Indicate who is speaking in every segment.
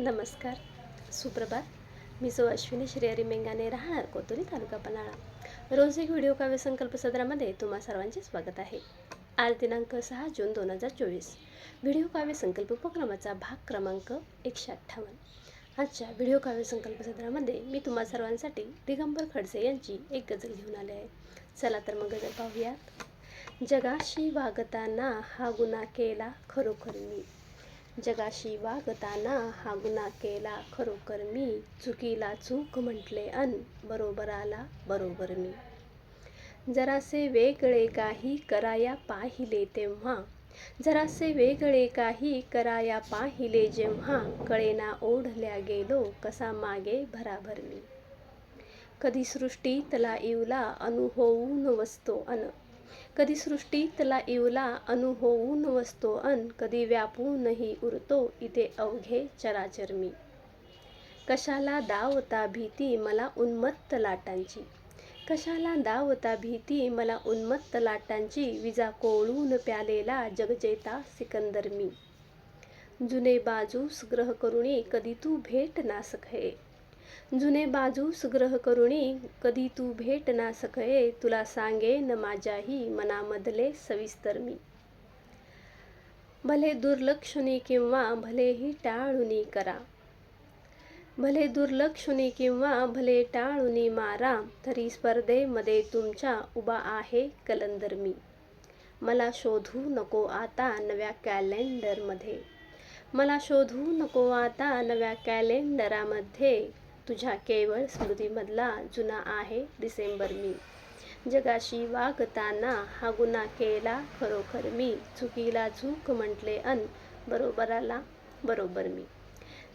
Speaker 1: नमस्कार. सुप्रभात. मी सो अश्विनी श्रेयरी मेंगाने राहणार कोतुरी तालुका पन्हाळा. रोज एक व्हिडिओ काव्य संकल्प सदरामध्ये तुम्हा सर्वांचे स्वागत आहे. आज दिनांक सहा जून दोन हजार चोवीस. व्हिडिओ काव्य संकल्प उपक्रमाचा भाग क्रमांक एकशे अठ्ठावन्न. आजच्या व्हिडिओ काव्य संकल्प सदरामध्ये मी तुम्हा सर्वांसाठी दिगंबर खडसे यांची एक गजल घेऊन आले आहे. चला तर मग गजल पाहूयात. जगाशी वागताना हा गुन्हा केला खरोखर मी. जगाशी वागताना हा गुन्हा केला. खरोखर मी चुकीला चूक म्हटले अन बरोबराला बरोबर मी. जरासे वेगळे काही कराया पाहिले तेव्हा जरासे वेगळे काही कराया पाहिले जेव्हा कळेना ओढल्या गेलो कसा मागे भराभर मी. कधी सृष्टीतला इवला अनुभवून वसतो अन कधी सृष्टीतला इवला अनुभवून वसतो अन कधी व्यापूनही उरतो इथे अवघे चराचर मी कशाला दावता भीती मला उन्मत्त लाटांची? कशाला दावता भीती मला उन्मत्त लाटांची? विजा कोळून प्यालेला जगजेता सिकंदर मी जुने बाजूस ग्रह करुणी कधी तू भेट ना सखे जुने बाजूस ग्रह करुणी कधी तू भेट ना सकये तुला सांगेन माझ्याही मनामधले सविस्तर मी. भले दुर्लक्षणी किंवा भलेही टाळुनी करा. भले दुर्लक्षणी किंवा भले टाळुनी मारा तरी स्पर्धेमध्ये तुमच्या उभा आहे कलंदर मी. मला शोधू नको आता नव्या कॅलेंडरमध्ये. मला शोधू नको आता नव्या कॅलेंडरामध्ये. तुझ्या केवळ स्मृतीमधला जुना आहे डिसेंबर मी. जगाशी वागताना हा गुन्हा केला खरोखर मी. चुकीला चूक म्हटले अन बरोबराला बरोबर मी.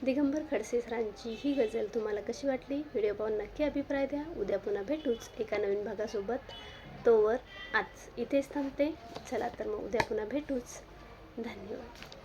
Speaker 1: दिगंबर खडसे सरांची ही गझल तुम्हाला कशी वाटली? व्हिडिओ पाहून नक्की अभिप्राय द्या. उद्या पुन्हा भेटूच एका नवीन भागासोबत. तोवर आज इथेच थांबते. चला तर मग उद्या पुन्हा भेटूच. धन्यवाद.